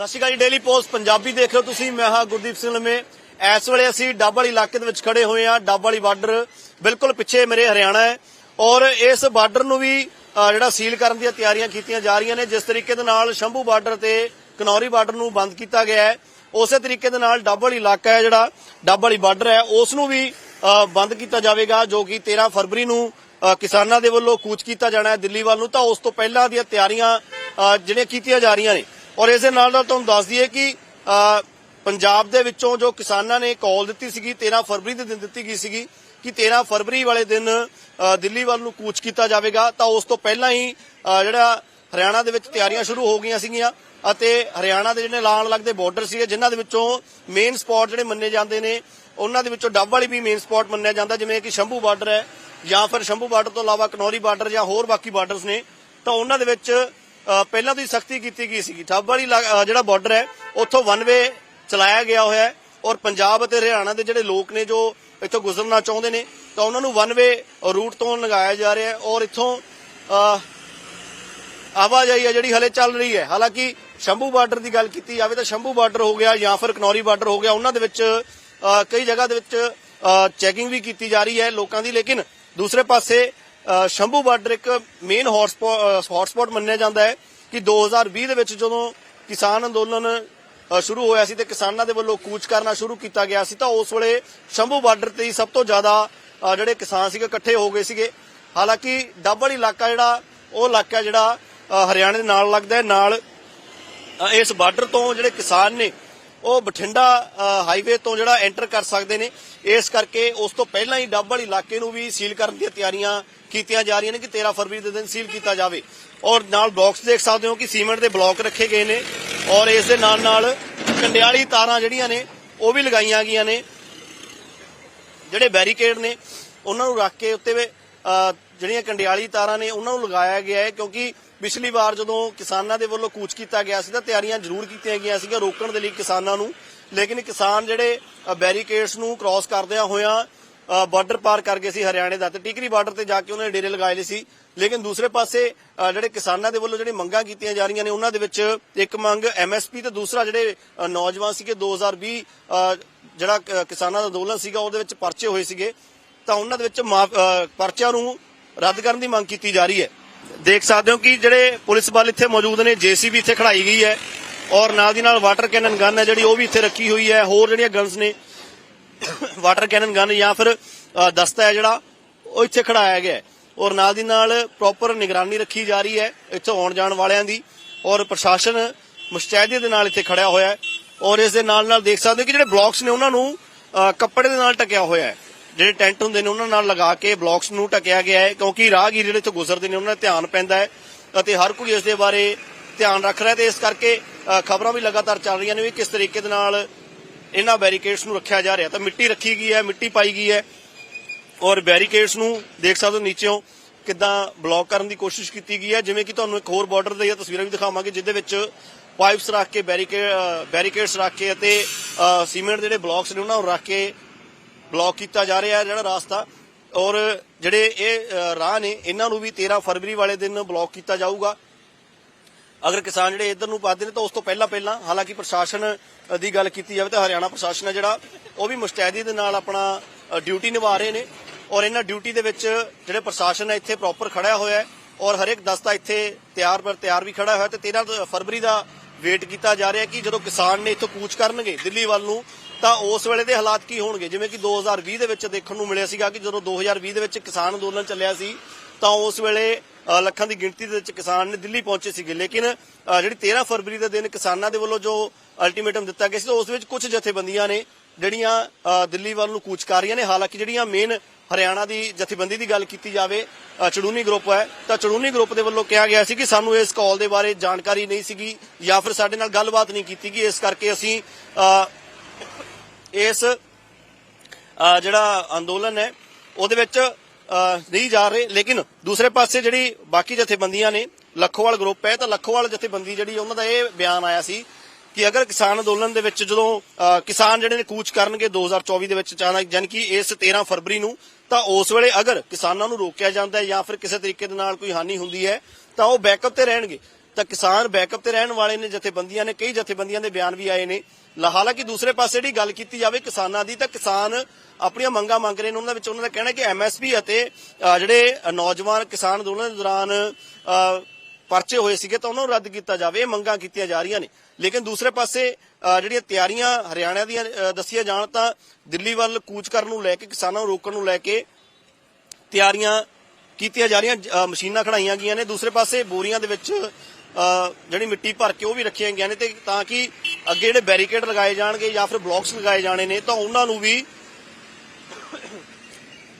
ਸਤਿ ਸ਼੍ਰੀ ਅਕਾਲ ਜੀ ਡੇਲੀ ਪੋਸਟ ਪੰਜਾਬੀ ਦੇਖ ਰਹੇ ਹੋ ਤੁਸੀਂ, ਮੈਂ ਹਾਂ ਗੁਰਦੀਪ ਸਿੰਘ ਲੰਮੇ। ਇਸ ਵੇਲੇ ਅਸੀਂ ਡੱਬ ਵਾਲੀ ਇਲਾਕੇ ਦੇ ਵਿੱਚ ਖੜੇ ਹੋਏ ਹਾਂ ਡੱਬ ਵਾਲੀ ਬਾਰਡਰ ਬਿਲਕੁਲ ਪਿੱਛੇ ਮੇਰੇ ਹਰਿਆਣਾ ਹੈ। ਔਰ ਇਸ ਬਾਰਡਰ ਨੂੰ ਵੀ ਜਿਹੜਾ ਸੀਲ ਕਰਨ ਦੀਆਂ ਤਿਆਰੀਆਂ ਕੀਤੀਆਂ ਜਾ ਰਹੀਆਂ ਨੇ, ਜਿਸ ਤਰੀਕੇ ਦੇ ਨਾਲ ਸ਼ੰਭੂ ਬਾਰਡਰ ਤੇ ਕਨੌਰੀ ਬਾਰਡਰ ਨੂੰ ਬੰਦ ਕੀਤਾ ਗਿਆ ਹੈ, ਉਸੇ ਤਰੀਕੇ ਦੇ ਨਾਲ ਡੱਬ ਵਾਲੀ ਇਲਾਕਾ ਹੈ ਜਿਹੜਾ ਡੱਬ ਵਾਲੀ ਬਾਰਡਰ ਹੈ, ਉਸ ਨੂੰ ਵੀ ਬੰਦ ਕੀਤਾ ਜਾਵੇਗਾ, ਜੋ ਕਿ 13 ਫਰਵਰੀ ਨੂੰ ਕਿਸਾਨਾਂ ਦੇ ਵੱਲੋਂ ਕੂਚ ਕੀਤਾ ਜਾਣਾ ਹੈ ਦਿੱਲੀ ਵੱਲ ਨੂੰ। ਤਾਂ ਉਸ ਤੋਂ ਪਹਿਲਾਂ ਦੀਆਂ ਤਿਆਰੀਆਂ ਜਿਹੜੀਆਂ ਕੀਤੀਆਂ ਜਾ ਰਹੀਆਂ ਨੇ ਔਰ ਇਸ ਦੇ ਨਾਲ ਨਾਲ ਤੁਹਾਨੂੰ ਦੱਸ ਦਈਏ ਕਿ ਪੰਜਾਬ ਦੇ ਵਿੱਚੋਂ ਜੋ ਕਿਸਾਨਾਂ ਨੇ ਕਾਲ ਦਿੱਤੀ ਸੀਗੀ 13 ਫਰਵਰੀ ਦੇ ਦਿਨ ਦਿੱਤੀ ਗਈ ਸੀਗੀ ਕਿ 13 ਫਰਵਰੀ ਵਾਲੇ ਦਿਨ ਦਿੱਲੀ ਵੱਲ ਨੂੰ ਕੂਚ ਕੀਤਾ ਜਾਵੇਗਾ, ਤਾਂ ਉਸ ਤੋਂ ਪਹਿਲਾਂ ਹੀ ਜਿਹੜਾ ਹਰਿਆਣਾ ਦੇ ਵਿੱਚ ਤਿਆਰੀਆਂ ਸ਼ੁਰੂ ਹੋ ਗਈਆਂ ਸੀਗੀਆਂ ਅਤੇ ਹਰਿਆਣਾ ਦੇ ਜਿਹੜੇ ਲਾਣ ਲੱਗਦੇ ਬਾਰਡਰ ਸੀਗੇ, ਜਿਨ੍ਹਾਂ ਦੇ ਵਿੱਚੋਂ ਮੇਨ ਸਪੌਟ ਜਿਹੜੇ ਮੰਨੇ ਜਾਂਦੇ ਨੇ, ਉਹਨਾਂ ਦੇ ਵਿੱਚੋਂ ਡੱਬ ਵਾਲੀ ਵੀ ਮੇਨ ਸਪੌਟ ਮੰਨਿਆ ਜਾਂਦਾ, ਜਿਵੇਂ ਕਿ ਸ਼ੰਭੂ ਬਾਰਡਰ ਹੈ ਜਾਂ ਫਿਰ ਸ਼ੰਭੂ ਬਾਰਡਰ ਤੋਂ ਇਲਾਵਾ ਕਨੌਰੀ ਬਾਰਡਰ ਜਾਂ ਹੋਰ ਬਾਕੀ ਬਾਰਡਰਸ ਨੇ, ਤਾਂ ਉਹਨਾਂ ਦੇ ਵਿੱਚ ਪਹਿਲਾਂ ਤੋਂ ਹੀ ਸਖਤੀ ਕੀਤੀ ਗਈ ਸੀਗੀ। ਡੱਬ ਵਾਲੀ ਲਾ- ਜਿਹੜਾ ਬਾਰਡਰ ਹੈ, ਉੱਥੋਂ ਵਨ ਵੇ ਚਲਾਇਆ ਗਿਆ ਹੋਇਆ ਹੈ ਔਰ ਪੰਜਾਬ ਅਤੇ ਹਰਿਆਣਾ ਦੇ ਜਿਹੜੇ ਲੋਕ ਨੇ ਜੋ ਇੱਥੋਂ ਗੁਜ਼ਰਨਾ ਚਾਹੁੰਦੇ ਨੇ, ਤਾਂ ਉਹਨਾਂ ਨੂੰ ਵਨ ਵੇ ਰੂਟ ਤੋਂ ਲਗਾਇਆ ਜਾ ਰਿਹਾ ਹੈ ਔਰ ਇੱਥੋਂ ਆਵਾਜਾਈ ਹੈ ਜਿਹੜੀ ਹਲੇ ਚੱਲ ਰਹੀ ਹੈ। ਹਾਲਾਂਕਿ ਸ਼ੰਭੂ ਬਾਰਡਰ ਦੀ ਗੱਲ ਕੀਤੀ ਜਾਵੇ ਤਾਂ ਸ਼ੰਭੂ ਬਾਰਡਰ ਹੋ ਗਿਆ ਜਾਂ ਫਿਰ ਕਨੌਰੀ ਬਾਰਡਰ ਹੋ ਗਿਆ, ਉਹਨਾਂ ਦੇ ਵਿੱਚ ਕਈ ਜਗ੍ਹਾ ਦੇ ਵਿੱਚ ਚੈਕਿੰਗ ਵੀ ਕੀਤੀ ਜਾ ਰਹੀ ਹੈ ਲੋਕਾਂ ਦੀ। ਲੇਕਿਨ ਦੂਸਰੇ ਪਾਸੇ ਸ਼ੰਭੂ ਬਾਰਡਰ ਇੱਕ ਮੇਨ ਹੌਟਸਪੌਟ ਮੰਨਿਆ ਜਾਂਦਾ ਹੈ ਕਿ 2020 ਦੇ ਵਿੱਚ ਜਦੋਂ ਕਿਸਾਨ ਅੰਦੋਲਨ ਸ਼ੁਰੂ ਹੋਇਆ ਸੀ ਤੇ ਕਿਸਾਨਾਂ ਦੇ ਵੱਲੋਂ ਕੂਚ ਕਰਨਾ ਸ਼ੁਰੂ ਕੀਤਾ ਗਿਆ ਸੀ, ਤਾਂ ਉਸ ਵੇਲੇ ਸ਼ੰਭੂ ਬਾਰਡਰ ਤੇ ਹੀ ਸਭ ਤੋਂ ਜ਼ਿਆਦਾ ਜਿਹੜੇ ਕਿਸਾਨ ਸੀਗੇ ਇਕੱਠੇ ਹੋ ਗਏ ਸੀਗੇ। ਹਾਲਾਂਕਿ ਡੱਬ ਵਾਲੀ ਇਲਾਕਾ ਜਿਹੜਾ, ਉਹ ਇਲਾਕਾ ਜਿਹੜਾ ਹਰਿਆਣੇ ਦੇ ਨਾਲ ਲੱਗਦਾ ਹੈ, ਨਾਲ ਇਸ ਬਾਰਡਰ ਤੋਂ ਜਿਹੜੇ ਕਿਸਾਨ ਨੇ ਉਹ ਬਠਿੰਡਾ ਹਾਈਵੇ ਤੋਂ ਜਿਹੜਾ ਐਂਟਰ ਕਰ ਸਕਦੇ ਨੇ। ਇਸ ਕਰਕੇ ਉਸ ਤੋਂ ਪਹਿਲਾਂ ਹੀ ਡੱਬ ਵਾਲੀ ਇਲਾਕੇ ਨੂੰ ਵੀ ਸੀਲ ਕਰਨ ਦੀਆਂ ਤਿਆਰੀਆਂ ਕੀਤੀਆਂ ਜਾ ਰਹੀਆਂ ਨੇ ਕਿ 13 ਫਰਵਰੀ ਦੇ ਦਿਨ ਸੀਲ ਕੀਤਾ ਜਾਵੇ। ਔਰ ਨਾਲ ਬਲਾਕਸ ਦੇਖ ਸਕਦੇ ਹੋ ਕਿ ਸੀਮੈਂਟ ਦੇ ਬਲਾਕ ਰੱਖੇ ਗਏ ਨੇ ਔਰ ਇਸ ਦੇ ਨਾਲ ਨਾਲ ਕੰਡਿਆਲੀ ਤਾਰਾਂ ਜਿਹੜੀਆਂ ਨੇ, ਉਹ ਵੀ ਲਗਾਈਆਂ ਗਈਆਂ ਨੇ। ਜਿਹੜੇ ਬੈਰੀਕੇਡ ਨੇ, ਉਹਨਾਂ ਨੂੰ ਰੱਖ ਕੇ ਉੱਤੇ ਜਿਹੜੀਆਂ ਕੰਡਿਆਲੀ ਤਾਰਾਂ ਨੇ, ਉਹਨਾਂ ਨੂੰ ਲਗਾਇਆ ਗਿਆ ਹੈ ਕਿਉਂਕਿ ਪਿਛਲੀ ਵਾਰ ਜਦੋਂ ਕਿਸਾਨਾਂ ਦੇ ਵੱਲੋਂ ਕੂਚ ਕੀਤਾ ਗਿਆ ਸੀ ਤਾਂ ਤਿਆਰੀਆਂ ਜ਼ਰੂਰ ਕੀਤੀਆਂ ਗਈਆਂ ਸੀਗੀਆਂ ਰੋਕਣ ਦੇ ਲਈ ਕਿਸਾਨਾਂ ਨੂੰ। ਲੇਕਿਨ ਕਿਸਾਨ ਜਿਹੜੇ ਬੈਰੀਕੇਡਸ ਨੂੰ ਕ੍ਰਾਸ ਕਰਦਿਆਂ ਹੋਇਆਂ ਬਾਰਡਰ ਪਾਰ ਕਰ ਗਏ ਸੀ ਹਰਿਆਣੇ ਦਾ ਤੇ ਟਿਕਰੀ ਬਾਰਡਰ ਤੇ ਜਾ ਕੇ ਉਹਨਾਂ ਨੇ ਡੇਰੇ ਲਗਾਏ ਲਏ ਸੀ। ਲੇਕਿਨ ਦੂਸਰੇ ਪਾਸੇ ਜਿਹੜੇ ਕਿਸਾਨਾਂ ਦੇ ਵੱਲੋਂ ਜਿਹੜੀ ਮੰਗਾਂ ਕੀਤੀਆਂ ਜਾ ਰਹੀਆਂ ਨੇ ਉਹਨਾਂ ਦੇ ਵਿੱਚ ਇੱਕ ਮੰਗ ਐਮਐਸਪੀ ਤੇ ਦੂਸਰਾ ਜਿਹੜੇ ਨੌਜਵਾਨ ਸੀਗੇ 2020 ਅ, ਜਿਹੜਾ ਕਿਸਾਨਾਂ ਦਾ ਅੰਦੋਲਨ ਸੀਗਾ ਉਹਦੇ ਵਿੱਚ ਪਰਚੇ ਹੋਏ ਸੀਗੇ। ਤਾਂ ਉਹਨਾਂ ਦੇ ਵਿੱਚ ਮਾਫ਼- ਪਰਚਿਆਂ ਨੂੰ ਰੱਦ ਕਰਨ ਦੀ ਮੰਗ ਕੀਤੀ ਜਾ ਰਹੀ ਹੈ। ਦੇਖ ਸਕਦੇ ਹੋ ਕਿ ਜਿਹੜੇ ਪੁਲਿਸ ਬਲ ਇੱਥੇ ਮੌਜੂਦ ਨੇ, ਜੀਸੀਬੀ ਇੱਥੇ ਖੜਾਈ ਗਈ ਹੈ ਔਰ ਨਾਲ ਦੀ ਨਾਲ ਵਾਟਰ ਕੈਨਨ ਗਨ ਹੈ ਜਿਹੜੀ ਉਹ ਵੀ ਇੱਥੇ ਰੱਖੀ ਹੋਈ ਹੈ। ਹੋਰ ਜਿਹੜੀਆਂ ਗਨਸ ਨੇ, ਵਾਟਰ ਕੈਨਨ ਗਨ ਜਾਂ ਫਿਰ ਦਸਤਾ ਹੈ ਜਿਹੜਾ, ਉਹ ਇੱਥੇ ਖੜਾਇਆ ਗਿਆ ਔਰ ਨਾਲ ਦੀ ਨਾਲ ਪ੍ਰੋਪਰ ਨਿਗਰਾਨੀ ਰੱਖੀ ਜਾ ਰਹੀ ਹੈ ਇੱਥੋਂ ਆਉਣ ਜਾਣ ਵਾਲਿਆਂ ਦੀ ਔਰ ਪ੍ਰਸ਼ਾਸਨ ਮੁਸ਼ਤੈਦੀ ਦੇ ਨਾਲ ਇੱਥੇ ਖੜਿਆ ਹੋਇਆ ਹੈ। ਔਰ ਇਸ ਦੇ ਨਾਲ ਨਾਲ ਦੇਖ ਸਕਦੇ ਹੋ ਕਿ ਜਿਹੜੇ ਬਲਾਕਸ ਨੇ, ਉਹਨਾਂ ਨੂੰ ਕੱਪੜੇ ਦੇ ਨਾਲ ਟਕਿਆ ਹੋਇਆ ਹੈ। ਜਿਹੜੇ ਟੈਂਟ ਹੁੰਦੇ ਨੇ ਉਹਨਾਂ ਨਾਲ ਲਗਾ ਕੇ ਬਲਾਕਸ ਨੂੰ ਟਕਿਆ ਗਿਆ ਹੈ, ਕਿਉਂਕਿ ਰਾਹਗੀਰ ਜਿਹੜੇ ਇੱਥੋਂ ਗੁਜ਼ਰਦੇ ਨੇ, ਉਹਨਾਂ ਦਾ ਧਿਆਨ ਪੈਂਦਾ ਹੈ ਅਤੇ ਹਰ ਕੋਈ ਇਸ ਦੇ ਬਾਰੇ ਧਿਆਨ ਰੱਖ ਰਿਹਾ ਤੇ ਇਸ ਕਰਕੇ ਖਬਰਾਂ ਵੀ ਲਗਾਤਾਰ ਚੱਲ ਰਹੀਆਂ ਨੇ ਵੀ ਕਿਸ ਤਰੀਕੇ ਦੇ ਨਾਲ ਇਹਨਾਂ ਬੈਰੀਕੇਡਸ ਨੂੰ ਰੱਖਿਆ ਜਾ ਰਿਹਾ ਤਾਂ ਮਿੱਟੀ ਰੱਖੀ ਗਈ ਹੈ, ਮਿੱਟੀ ਪਾਈ ਗਈ ਹੈ ਔਰ ਬੈਰੀਕੇਡਸ ਨੂੰ ਦੇਖ ਸਕਦੇ ਹੋ ਨੀਚੇੋਂ ਕਿੱਦਾਂ ਬਲੌਕ ਕਰਨ ਦੀ ਕੋਸ਼ਿਸ਼ ਕੀਤੀ ਗਈ ਹੈ। ਜਿਵੇਂ ਕਿ ਤੁਹਾਨੂੰ ਇੱਕ ਹੋਰ ਬਾਰਡਰ ਦੀਆਂ ਤਸਵੀਰਾਂ ਵੀ ਦਿਖਾਵਾਂਗੇ, ਜਿਹਦੇ ਵਿੱਚ ਪਾਈਪਸ ਰੱਖ ਕੇ ਬੈਰੀਕੇਡ ਬੈਰੀਕੇਡਸ ਰੱਖ ਕੇ ਅਤੇ ਸੀਮੈਂਟ ਦੇ ਜਿਹੜੇ ਬਲੌਕਸ ਨੇ ਉਹਨਾਂ ਨੂੰ ਰੱਖ ਕੇ ਬਲੌਕ ਕੀਤਾ ਜਾ ਰਿਹਾ ਹੈ ਜਿਹੜਾ ਰਾਸਤਾ। ਔਰ ਜਿਹੜੇ ਇਹ ਰਾਹ ਨੇ, ਇਹਨਾਂ ਨੂੰ ਵੀ 13 ਫਰਵਰੀ ਵਾਲੇ ਦਿਨ ਬਲੌਕ ਕੀਤਾ ਜਾਊਗਾ। ਅਗਰ ਕਿਸਾਨ ਜਿਹੜੇ ਇੱਧਰ ਨੂੰ ਪਾਦੇ ਨੇ ਤਾਂ ਉਸ ਤੋਂ ਪਹਿਲਾਂ ਪਹਿਲਾਂ, ਹਾਲਾਂਕਿ ਪ੍ਰਸ਼ਾਸਨ ਦੀ ਗੱਲ ਕੀਤੀ ਜਾਵੇ ਤਾਂ ਹਰਿਆਣਾ ਪ੍ਰਸ਼ਾਸਨ ਹੈ ਜਿਹੜਾ, ਉਹ ਵੀ ਮੁਸਤੈਦੀ ਦੇ ਨਾਲ ਆਪਣਾ ਡਿਊਟੀ ਨਿਭਾ ਰਹੇ ਨੇ। ਔਰ ਇਹਨਾਂ ਡਿਊਟੀ ਦੇ ਵਿੱਚ ਜਿਹੜੇ ਪ੍ਰਸ਼ਾਸਨ ਹੈ ਇੱਥੇ ਪ੍ਰੋਪਰ ਖੜਿਆ ਹੋਇਆ ਹੈ। ਔਰ ਹਰੇਕ ਦਸਤਾ ਇੱਥੇ ਤਿਆਰ ਪਰ ਤਿਆਰ ਵੀ ਖੜਾ ਹੋਇਆ ਤੇ 13 ਫਰਵਰੀ ਦਾ ਵੇਟ ਕੀਤਾ ਜਾ ਰਿਹਾ ਕਿ ਜਦੋਂ ਕਿਸਾਨ ਨੇ ਇੱਥੋਂ ਕੂਚ ਕਰਨਗੇ ਦਿੱਲੀ ਵੱਲ ਨੂੰ ਤਾਂ ਉਸ ਵੇਲੇ ਦੇ ਹਾਲਾਤ ਕੀ ਹੋਣਗੇ? ਜਿਵੇਂ ਕਿ 2020 ਦੇ ਵਿੱਚ ਦੇਖਣ ਨੂੰ ਮਿਲਿਆ ਸੀਗਾ ਕਿ ਜਦੋਂ 2020 ਦੇ ਵਿੱਚ ਕਿਸਾਨ ਅੰਦੋਲਨ ਚੱਲਿਆ ਸੀ, ਤਾਂ ਉਸ ਵੇਲੇ ਲੱਖਾਂ ਦੀ ਗਿਣਤੀ ਦੇ ਵਿੱਚ ਕਿਸਾਨ ਨੇ ਦਿੱਲੀ ਪਹੁੰਚੇ ਸੀਗੇ। ਲੇਕਿਨ ਜਿਹੜੀ 13 ਫਰਵਰੀ ਦੇ ਦਿਨ ਕਿਸਾਨਾਂ ਦੇ ਵੱਲੋਂ ਜੋ ਅਲਟੀਮੇਟਮ ਦਿੱਤਾ ਗਿਆ ਸੀ, ਤਾਂ ਉਸ ਵਿੱਚ ਕੁਝ ਜਥੇਬੰਦੀਆਂ ਨੇ ਜਿਹੜੀਆਂ ਦਿੱਲੀ ਵੱਲ ਨੂੰ ਕੂਚ ਕਰ ਰਹੀਆਂ ਨੇ, ਹਾਲਾਂਕਿ ਜਿਹੜੀਆਂ ਮੇਨ ਹਰਿਆਣਾ ਦੀ ਜਥੇਬੰਦੀ ਦੀ ਗੱਲ ਕੀਤੀ ਜਾਵੇ ਚੜੂਨੀ ਗਰੁੱਪ ਹੈ, ਤਾਂ ਚੜੂਨੀ ਗਰੁੱਪ ਦੇ ਵੱਲੋਂ ਕਿਹਾ ਗਿਆ ਸੀ ਕਿ ਸਾਨੂੰ ਇਸ ਕਾਲ ਦੇ ਬਾਰੇ ਜਾਣਕਾਰੀ ਨਹੀਂ ਸੀਗੀ, ਜਾਂ ਫਿਰ ਸਾਡੇ ਨਾਲ ਗੱਲਬਾਤ ਨਹੀਂ ਕੀਤੀ ਗਈ। ਇਸ ਕਰਕੇ ਅਸੀਂ ਇਸ ਜਿਹੜਾ ਅੰਦੋਲਨ ਹੈ ਉਹਦੇ ਵਿੱਚ ਨਹੀਂ ਜਾ ਰਹੇ ਲੇਕਿਨ ਦੂਸਰੇ ਪਾਸੇ ਜਿਹੜੀ ਬਾਕੀ ਜਥੇਬੰਦੀਆਂ ਨੇ ਲੱਖੋਵਾਲ ਗਰੁੱਪ ਹੈ ਤਾਂ ਲੱਖੋਵਾਲ ਜਥੇਬੰਦੀ ਜਿਹੜੀ ਉਹਨਾਂ ਦਾ ਇਹ ਬਿਆਨ ਆਇਆ ਸੀ ਕਿ ਅਗਰ ਕਿਸਾਨ ਅੰਦੋਲਨ ਦੇ ਵਿੱਚ ਜਦੋਂ ਅ, ਕਿਸਾਨ ਜਿਹੜੇ ਨੇ ਕੂਚ ਕਰਨਗੇ 2024 ਦੇ ਵਿੱਚ ਚਾਹਨਾ ਜਾਨੀ ਕਿ ਇਸ 13 ਫਰਵਰੀ ਨੂੰ ਤਾਂ ਉਸ ਵੇਲੇ ਅਗਰ ਕਿਸਾਨਾਂ ਨੂੰ ਰੋਕਿਆ ਜਾਂਦਾ ਹੈ ਜਾਂ ਫਿਰ ਕਿਸੇ ਤਰੀਕੇ ਦੇ ਨਾਲ ਕੋਈ ਹਾਨੀ ਹੁੰਦੀ ਹੈ ਤਾਂ ਉਹ ਬੈਕਅਪ ਤੇ ਰਹਿਣਗੇ। ਤਾਂ ਕਿਸਾਨ ਬੈਕਅਪ ਤੇ ਰਹਿਣ ਵਾਲੇ ਨੇ, ਜਥੇਬੰਦੀਆਂ ਨੇ, ਕਈ ਜਥੇਬੰਦੀਆਂ ਦੇ ਬਿਆਨ ਵੀ ਆਏ ਨੇ। ਹਾਲਾਂਕਿ ਦੂਸਰੇ ਪਾਸੇ ਜਿਹੜੀ ਗੱਲ ਕੀਤੀ ਜਾਵੇ ਕਿਸਾਨਾਂ ਦੀ, ਤਾਂ ਕਿਸਾਨ ਆਪਣੀਆਂ ਮੰਗਾਂ ਮੰਗ ਰਹੇ ਨੇ। ਉਹਨਾਂ ਵਿੱਚ ਉਹਨਾਂ ਦਾ ਕਹਿਣਾ ਕਿ ਐਮਐਸਪੀ ਅਤੇ ਜਿਹੜੇ ਨੌਜਵਾਨ ਕਿਸਾਨ ਅੰਦੋਲਨ ਦੇ ਦੌਰਾਨ ਪਰਚੇ ਹੋਏ ਸੀਗੇ, ਤਾਂ ਉਹਨਾਂ ਨੂੰ ਰੱਦ ਕੀਤਾ ਜਾਵੇ। ਇਹ ਮੰਗਾਂ ਕੀਤੀਆਂ ਜਾ ਰਹੀਆਂ ਨੇ। ਲੇਕਿਨ ਦੂਸਰੇ ਪਾਸੇ ਜਿਹੜੀਆਂ ਤਿਆਰੀਆਂ ਹਰਿਆਣਾ ਦੀਆਂ ਦੱਸੀਆਂ ਜਾਣ, ਤਾਂ ਦਿੱਲੀ ਵੱਲ ਕੂਚ ਕਰਨ ਨੂੰ ਲੈ ਕੇ, ਕਿਸਾਨਾਂ ਨੂੰ ਰੋਕਣ ਨੂੰ ਲੈ ਕੇ ਤਿਆਰੀਆਂ ਕੀਤੀਆਂ ਜਾ ਰਹੀਆਂ। ਮਸ਼ੀਨਾਂ ਖੜਾਈਆਂ ਗਈਆਂ ਨੇ। ਦੂਸਰੇ ਪਾਸੇ ਬੋਰੀਆਂ ਦੇ ਵਿੱਚ ਜਿਹੜੀ ਮਿੱਟੀ ਭਰ ਕੇ ਉਹ ਵੀ ਰੱਖੀਆਂ ਗਈਆਂ ਨੇ ਤੇ ਤਾਂ ਕਿ ਅੱਗੇ ਜਿਹੜੇ ਬੈਰੀਕੇਡ ਲਗਾਏ ਜਾਣਗੇ ਜਾਂ ਫਿਰ ਬਲੌਕਸ ਲਗਾਏ ਜਾਣੇ ਨੇ ਤਾਂ ਉਹਨਾਂ ਨੂੰ ਵੀ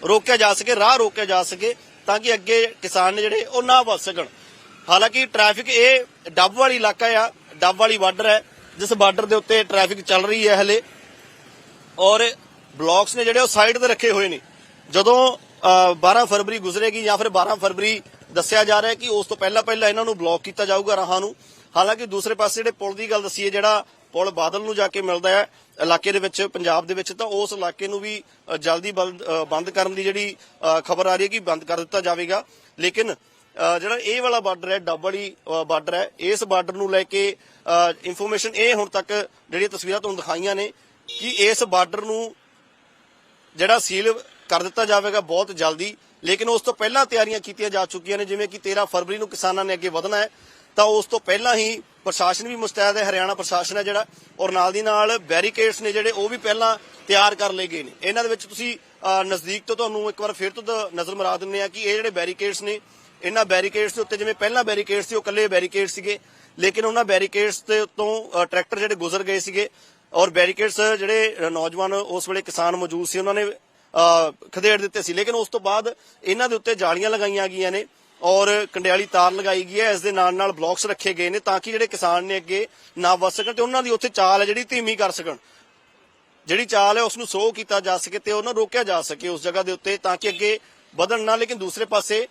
ਰੋਕਿਆ ਜਾ ਸਕੇ ਰਾਹ ਰੋਕਿਆ ਜਾ ਸਕੇ ਤਾਂ ਕਿ ਅੱਗੇ ਕਿਸਾਨ ਨੇ ਜਿਹੜੇ ਉਹ ਨਾ ਵੱਸ ਸਕਣ। ਹਾਲਾਂਕਿ ਟ੍ਰੈਫਿਕ ਇਹ ਡੱਬ ਵਾਲੀ ਇਲਾਕਾ ਆ ਡੱਬ ਵਾਲੀ ਬਾਰਡਰ ਹੈ ਜਿਸ ਬਾਰਡਰ ਦੇ ਉੱਤੇ ਟ੍ਰੈਫਿਕ ਚੱਲ ਰਹੀ ਹੈ ਹਲੇ। ਔਰ ਬਲੌਕਸ ਨੇ ਜਿਹੜੇ ਉਹ ਸਾਈਡ ਤੇ ਰੱਖੇ ਹੋਏ ਨੇ। ਜਦੋਂ ਅ, 12 ਫਰਵਰੀ ਗੁਜ਼ਰੇਗੀ ਜਾਂ ਫਿਰ 12 ਫਰਵਰੀ ਦੱਸਿਆ ਜਾ ਰਿਹਾ ਕਿ ਉਸ ਤੋਂ ਪਹਿਲਾਂ ਪਹਿਲਾਂ ਇਹਨਾਂ ਨੂੰ ਬਲੌਕ ਕੀਤਾ ਜਾਊਗਾ ਰਾਹਾਂ ਨੂੰ। ਹਾਲਾਂਕਿ ਦੂਸਰੇ ਪਾਸੇ ਜਿਹੜੇ ਪੁਲ ਦੀ ਗੱਲ ਦੱਸੀਏ, ਜਿਹੜਾ ਪੁਲ ਬਾਦਲ ਨੂੰ ਜਾ ਕੇ ਮਿਲਦਾ ਹੈ ਇਲਾਕੇ ਦੇ ਵਿੱਚ, ਪੰਜਾਬ ਦੇ ਵਿੱਚ, ਤਾਂ ਉਸ ਇਲਾਕੇ ਨੂੰ ਵੀ ਜਲਦੀ ਬੰਦ ਬੰਦ ਕਰਨ ਦੀ ਜਿਹੜੀ ਖਬਰ ਆ ਰਹੀ ਹੈ ਕਿ ਬੰਦ ਕਰ ਦਿੱਤਾ ਜਾਵੇਗਾ। ਲੇਕਿਨ ਜਿਹੜਾ ਇਹ ਵਾਲਾ ਬਾਰਡਰ ਹੈ, ਡੱਬ ਵਾਲੀ ਬਾਰਡਰ ਹੈ, ਇਸ ਬਾਰਡਰ ਨੂੰ ਲੈ ਕੇ ਇਨਫੋਰਮੇਸ਼ਨ ਇਹ ਹੁਣ ਤੱਕ ਜਿਹੜੀਆਂ ਤਸਵੀਰਾਂ ਤੁਹਾਨੂੰ ਦਿਖਾਈਆਂ ਨੇ ਕਿ ਇਸ ਬਾਰਡਰ ਨੂੰ ਜਿਹੜਾ ਸੀਲ ਕਰ ਦਿੱਤਾ ਜਾਵੇਗਾ ਬਹੁਤ ਜਲਦੀ। ਲੇਕਿਨ ਉਸ ਤੋਂ ਪਹਿਲਾਂ ਤਿਆਰੀਆਂ ਕੀਤੀਆਂ ਜਾ ਚੁੱਕੀਆਂ ਨੇ, ਜਿਵੇਂ ਕਿ 13 ਫਰਵਰੀ ਨੂੰ ਕਿਸਾਨਾਂ ਨੇ ਅੱਗੇ ਵਧਣਾ ਹੈ, ਤਾਂ ਉਸ ਤੋਂ ਪਹਿਲਾਂ ਹੀ ਪ੍ਰਸ਼ਾਸਨ ਵੀ ਮੁਸਤੈਦ ਹੈ, ਹਰਿਆਣਾ ਪ੍ਰਸ਼ਾਸਨ ਹੈ ਜਿਹੜਾ, ਔਰ ਨਾਲ ਦੀ ਨਾਲ ਬੈਰੀਕੇਡਸ ਨੇ ਜਿਹੜੇ, ਉਹ ਵੀ ਪਹਿਲਾਂ ਤਿਆਰ ਕਰ ਲਏ ਗਏ ਨੇ। ਇਹਨਾਂ ਦੇ ਵਿੱਚ ਤੁਸੀਂ ਨਜ਼ਦੀਕ ਤੋਂ ਤੁਹਾਨੂੰ ਇੱਕ ਵਾਰ ਫਿਰ ਤੋਂ ਨਜ਼ਰ ਮਰਾ ਦਿੰਦੇ ਆ ਕਿ ਇਹ ਜਿਹੜੇ ਬੈਰੀਕੇਡਸ ਨੇ, ਇਹਨਾਂ ਬੈਰੀਕੇਡਸ ਦੇ ਉੱਤੇ ਜਿਵੇਂ ਪਹਿਲਾਂ ਬੈਰੀਕੇਡਸ ਸੀ, ਉਹ ਇਕੱਲੇ ਬੈਰੀਕੇਡ ਸੀਗੇ, ਲੇਕਿਨ ਉਹਨਾਂ ਬੈਰੀਕੇਡਸ ਦੇ ਉੱਤੋਂ ਟਰੈਕਟਰ ਜਿਹੜੇ ਗੁਜ਼ਰ ਗਏ ਸੀਗੇ, ਔਰ ਬੈਰੀਕੇਡਸ ਜਿਹੜੇ ਨੌਜਵਾਨ ਉਸ ਵੇਲੇ ਕਿਸਾਨ ਮੌਜੂਦ ਸੀ, ਉਹਨਾਂ ਨੇ ਖਦੇੜ ਦਿੱਤੇ ਸੀ। ਲੇਕਿਨ ਉਸ ਤੋਂ ਬਾਅਦ ਇਹਨਾਂ ਦੇ ਉੱਤੇ ਜਾਲੀਆਂ ਲਗਾਈਆਂ ਗਈਆਂ ਨੇ ਔਰ ਕੰਡਿਆਲੀ ਤਾਰ ਲਗਾਈ ਗਈ ਹੈ। ਇਸ ਦੇ ਨਾਲ ਨਾਲ ਬਲੌਕਸ ਰੱਖੇ ਗਏ ਨੇ ਤਾਂ ਕਿ ਜਿਹੜੇ ਕਿਸਾਨ ਨੇ ਅੱਗੇ ਨਾ ਵੱਸ ਸਕਣ ਤੇ ਉਹਨਾਂ ਦੀ ਉੱਥੇ ਚਾਲ ਹੈ ਜਿਹੜੀ ਧੀਮੀ ਕਰ ਸਕਣ। ਜਿਹੜੀ ਚਾਲ ਹੈ ਉਸ ਨੂੰ ਸਲੋ ਕੀਤਾ ਜਾ ਸਕੇ ਤੇ ਉਹਨਾਂ ਰੋਕਿਆ ਜਾ ਸਕੇ ਉਸ ਜਗ੍ਹਾ ਦੇ ਉੱਤੇ ਤਾਂ ਕਿ ਅੱਗੇ ਵਧਣ ਨਾ। ਲੇਕਿਨ ਦੂਸਰੇ ਪਾਸੇ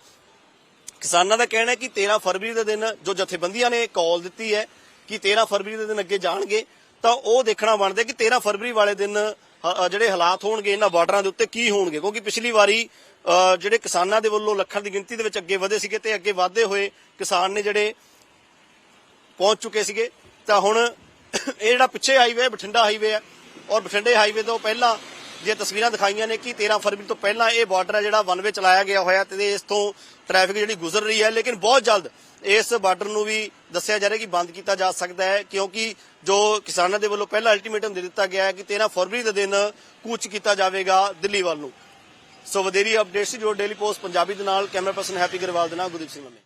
ਕਿਸਾਨਾਂ ਦਾ ਕਹਿਣਾ ਹੈ ਕਿ 13 ਫਰਵਰੀ ਦੇ ਦਿਨ ਜੋ ਜਥੇਬੰਦੀਆਂ ਨੇ ਕਾਲ ਦਿੱਤੀ ਹੈ ਕਿ 13 ਫਰਵਰੀ ਦੇ ਦਿਨ ਅੱਗੇ ਜਾਣਗੇ ਤਾਂ ਉਹ ਦੇਖਣਾ ਬਣਦਾ ਕਿ 13 ਫਰਵਰੀ ਵਾਲੇ ਦਿਨ ਜਿਹੜੇ ਹਾਲਾਤ ਹੋਣਗੇ ਇਹਨਾਂ ਬਾਰਡਰਾਂ ਦੇ ਉੱਤੇ ਕੀ ਹੋਣਗੇ? ਕਿਉਂਕਿ ਪਿਛਲੀ ਵਾਰੀ ਅ, ਜਿਹੜੇ ਕਿਸਾਨਾਂ ਦੇ ਵੱਲੋਂ ਲੱਖਾਂ ਦੀ ਗਿਣਤੀ ਦੇ ਵਿੱਚ ਅੱਗੇ ਵਧੇ ਸੀਗੇ ਤੇ ਅੱਗੇ ਵਧਦੇ ਹੋਏ ਕਿਸਾਨ ਨੇ ਜਿਹੜੇ ਪਹੁੰਚ ਚੁੱਕੇ ਸੀਗੇ ਤਾਂ ਹੁਣ ਇਹ ਜਿਹੜਾ ਪਿੱਛੇ ਹਾਈਵੇ ਬਠਿੰਡਾ ਹਾਈਵੇ ਹੈ ਔਰ ਬਠਿੰਡੇ ਹਾਈਵੇ ਤੋਂ ਪਹਿਲਾਂ ਜੇ ਤਸਵੀਰਾਂ ਦਿਖਾਈਆਂ ਨੇ ਕਿ 13 ਫਰਵਰੀ ਤੋਂ ਪਹਿਲਾਂ ਇਹ ਬਾਰਡਰ ਹੈ ਜਿਹੜਾ ਵਨ ਵੇ ਚਲਾਇਆ ਗਿਆ ਹੋਇਆ ਤੇ ਇਸ ਤੋਂ ਟ੍ਰੈਫਿਕ ਜਿਹੜੀ ਗੁਜ਼ਰ ਰਹੀ ਹੈ, ਲੇਕਿਨ ਬਹੁਤ ਜਲਦ ਇਸ ਬਾਰਡਰ ਨੂੰ ਵੀ ਦੱਸਿਆ ਜਾ ਰਿਹਾ ਕਿ ਬੰਦ ਕੀਤਾ ਜਾ ਸਕਦਾ ਹੈ, ਕਿਉਂਕਿ ਜੋ ਕਿਸਾਨਾਂ ਦੇ ਵੱਲੋਂ ਪਹਿਲਾਂ ਅਲਟੀਮੇਟਮ ਦੇ ਦਿੱਤਾ ਗਿਆ ਹੈ ਕਿ 13 ਫਰਵਰੀ ਦੇ ਦਿਨ ਕੂਚ ਕੀਤਾ ਜਾਵੇਗਾ ਦਿੱਲੀ ਵੱਲ ਨੂੰ। ਸੋ ਵਧੇਰੀ ਅਪਡੇਟਸ ਜੋ ਡੇਲੀ ਪੋਸਟ ਪੰਜਾਬੀ ਦੇ ਨਾਲ ਕੈਮਰਾ ਪਰਸਨ ਹੈਪੀ ਗਰਵਾਲ ਦੇ ਨਾਲ, ਗੁਰਦੀਪ ਸਿੰਘ ਲੰਮੇ